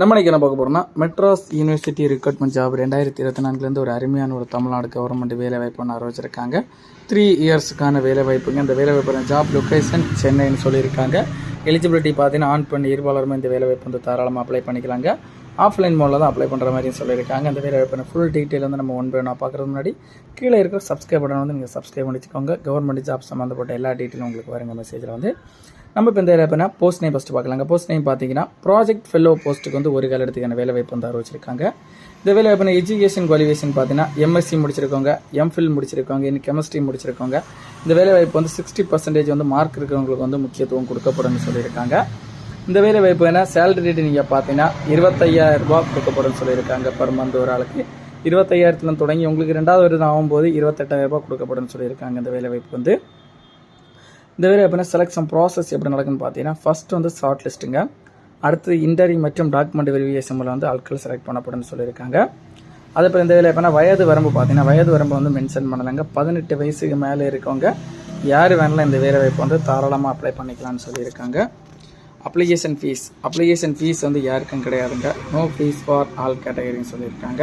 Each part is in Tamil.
நம்ம என்ன பார்க்க போகிறோம்னா மெட்ராஸ் யூனிவர்சிட்டி ரெக்ரூட்மெண்ட் ஜாப் ரெண்டாயிரத்தி இருபத்தி நான்குலேருந்து ஒரு அருமையான ஒரு தமிழ்நாடு கவர்மெண்ட் வேலை வாய்ப்பு ஒன்று ஆரம்பிச்சிருக்காங்க த்ரீ இயர்ஸுக்கான வேலை வாய்ப்புங்க இந்த வேலை வாய்ப்பு ஜாப் லொக்கேஷன் சென்னைன்னு சொல்லியிருக்காங்க. எலிஜிபிலிட்டி பார்த்தீங்கன்னா ஆன் பண்ணி இருபாலருமே இந்த வேலை வாய்ப்பு வந்து தாராளமாக அப்ளை பண்ணிக்கலாங்க. ஆஃப்லைன் மோடில் தான் அப்ளை பண்ணுற மாதிரியும் சொல்லியிருக்காங்க. அந்த வேலை வாய்ப்பு ஃபுல் டீட்டெயில் வந்து நம்ம ஒன் பை ஒன்றா பார்க்குறது முன்னாடி கீழே இருக்கிற சப்ஸ்கிரைப் பட்டன் வந்து நீங்கள் சப்ஸ்கிரைப் பண்ணி வச்சுக்கோங்க. கவர்மெண்ட் ஜாப் சம்மந்தப்பட்ட எல்லா டீட்டெயிலும் உங்களுக்கு வருங்க மெசேஜில் வந்து நம்ம இப்போ இந்த வேலை போஸ்ட் நேம் ஃபஸ்ட்டு பார்க்கலாங்க போஸ்ட் நேம் பார்த்தீங்கன்னா ப்ராஜெக்ட் ஃபெல்லோ போஸ்ட்டுக்கு வந்து ஒரு காலத்துக்கான வேலை வாய்ப்பு வந்து அறிவிச்சிருக்காங்க. இந்த வேலை வாய்ப்பு எஜுகேஷன் குவாலிஃபிகேஷன் பார்த்தீங்கன்னா எம்எஸ்சி முடிச்சிருக்கவங்க எம்ஃபில் முடிச்சிருக்கோங்க இன்னும் கெமிஸ்ட்ரி முடிச்சிருக்கோங்க இந்த வேலை வாய்ப்பு வந்து சிக்ஸ்டி பர்சன்டேஜ் வந்து மார்க் இருக்கிறவங்களுக்கு வந்து முக்கியத்துவம் கொடுக்கப்படும்னு சொல்லியிருக்காங்க. இந்த வேலை வாய்ப்பு என்ன? சேலரி ரேட் நீங்கள் பார்த்தீங்கன்னா இருபத்தையாயிரம் ரூபாய் கொடுக்கப்படும் சொல்லியிருக்காங்க பர் மந்த் ஒரு ஆளுக்கு. இருபத்தையாயிரத்துல தொடங்கி உங்களுக்கு ரெண்டாவது வருடம் ஆகும்போது இருபத்தெட்டாயிரம் ரூபா கொடுக்கப்படும் சொல்லியிருக்காங்க இந்த வேலை வாய்ப்பு வந்து. இந்த வேலை எப்படின்னா செலெக்ஷன் ப்ராசஸ் எப்படி நடக்குன்னு பார்த்தீங்கன்னா ஃபர்ஸ்ட் வந்து ஷார்ட் லிஸ்ட்டுங்க அடுத்து இன்டர்வியூ மற்றும் டாக்குமெண்ட் வெரிஃபிகேஷன் மூலம் வந்து ஆட்கள் செலக்ட் பண்ணப்படும்னு சொல்லியிருக்காங்க. அதே போல் இந்த வேலை எப்படின்னா வயது வரம்பு பார்த்தீங்கன்னா வயது வரம்பு வந்து மென்ஷன் பண்ணலைங்க. பதினெட்டு வயசுக்கு மேலே இருக்கவங்க யார் வேணாலும் இந்த வேலை வாய்ப்பு வந்து தாராளமாக அப்ளை பண்ணிக்கலாம்னு சொல்லியிருக்காங்க. அப்ளிகேஷன் ஃபீஸ் அப்ளிகேஷன் ஃபீஸ் வந்து யாருக்கும் கிடையாதுங்க. நோ ஃபீஸ் ஃபார் ஆல் கேட்டகரின்னு சொல்லியிருக்காங்க.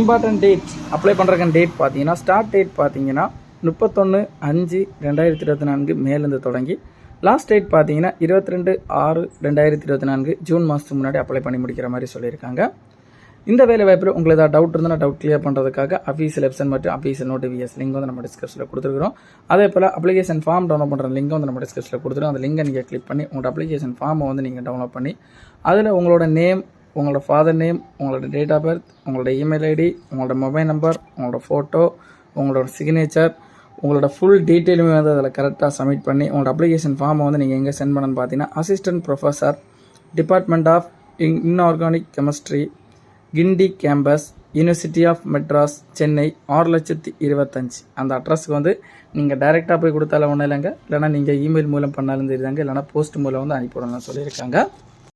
இம்பார்ட்டன்ட் டேட் அப்ளை பண்ணுறக்கான டேட் பார்த்தீங்கன்னா ஸ்டார்ட் டேட் பார்த்தீங்கன்னா முப்பத்தொன்று அஞ்சு ரெண்டாயிரத்தி இருபத்தி நான்கு மேலேருந்து தொடங்கி லாஸ்ட் டேட் பார்த்தீங்கன்னா இருபத்தி ரெண்டு ஆறு ரெண்டாயிரத்தி இருபத்தி நான்கு ஜூன் மாதத்துக்கு முன்னாடி அப்ளை பண்ணி முடிக்கிற மாதிரி சொல்லியிருக்காங்க. இந்த வேலை வாய்ப்பில் உங்களுக்கு ஏதாவது டவுட் இருந்தால் டவுட் கிளியர் பண்ணுறதுக்காக அஃபீஷியல் வெப்சைட் மற்றும் அஃபீஷியல் நோட்டிஃபிகேஷன் லிங்க் வந்து நம்ம டிஸ்கிரிப்ஷனில் கொடுத்துருக்கோம் அதே போல் அப்ளிகேஷன் ஃபார்ம் டவுன்லோட் பண்ணுற லிங்க் வந்து நம்ம டிஸ்கிரிப்ஷனில் கொடுத்துருக்கோம் அந்த லிங்கை நீங்கள் கிளிக் பண்ணி உங்களோட அப்ளிகேஷன் ஃபார்மை வந்து நீங்கள் டவுன்லோட் பண்ணி அதில் உங்களோட நேம் உங்களோட ஃபாதர் நேம் உங்களோட டேட் ஆஃப் பர்த் உங்களோட இமெயில் ஐடி உங்களோட மொபைல் நம்பர் உங்களோட ஃபோட்டோ உங்களோட சிக்னேச்சர் உங்களோட ஃபுல் டீட்டெயிலுமே வந்து அதில் கரெக்டாக சப்மிட் பண்ணி உங்களோட அப்ளிகேஷன் ஃபார்மை வந்து நீங்கள் எங்கே சென்ட் பண்ணணும்னு பார்த்தீங்கன்னா assistant professor department of in inorganic chemistry Guindy campus university of Madras Chennai ஆறு லட்சத்தி இருபத்தஞ்சி. அந்த அட்ரஸ்க்கு வந்து நீங்கள் டைரெக்டாக போய் கொடுத்தாலும் ஒன்றும் இல்லைங்க. இல்லைனா நீங்கள் இமெயில் மூலம் பண்ணாலும் தெரியுதாங்க இல்லைனா போஸ்ட் மூலம் வந்து அனுப்பிவிடலாம் சொல்லியிருக்காங்க.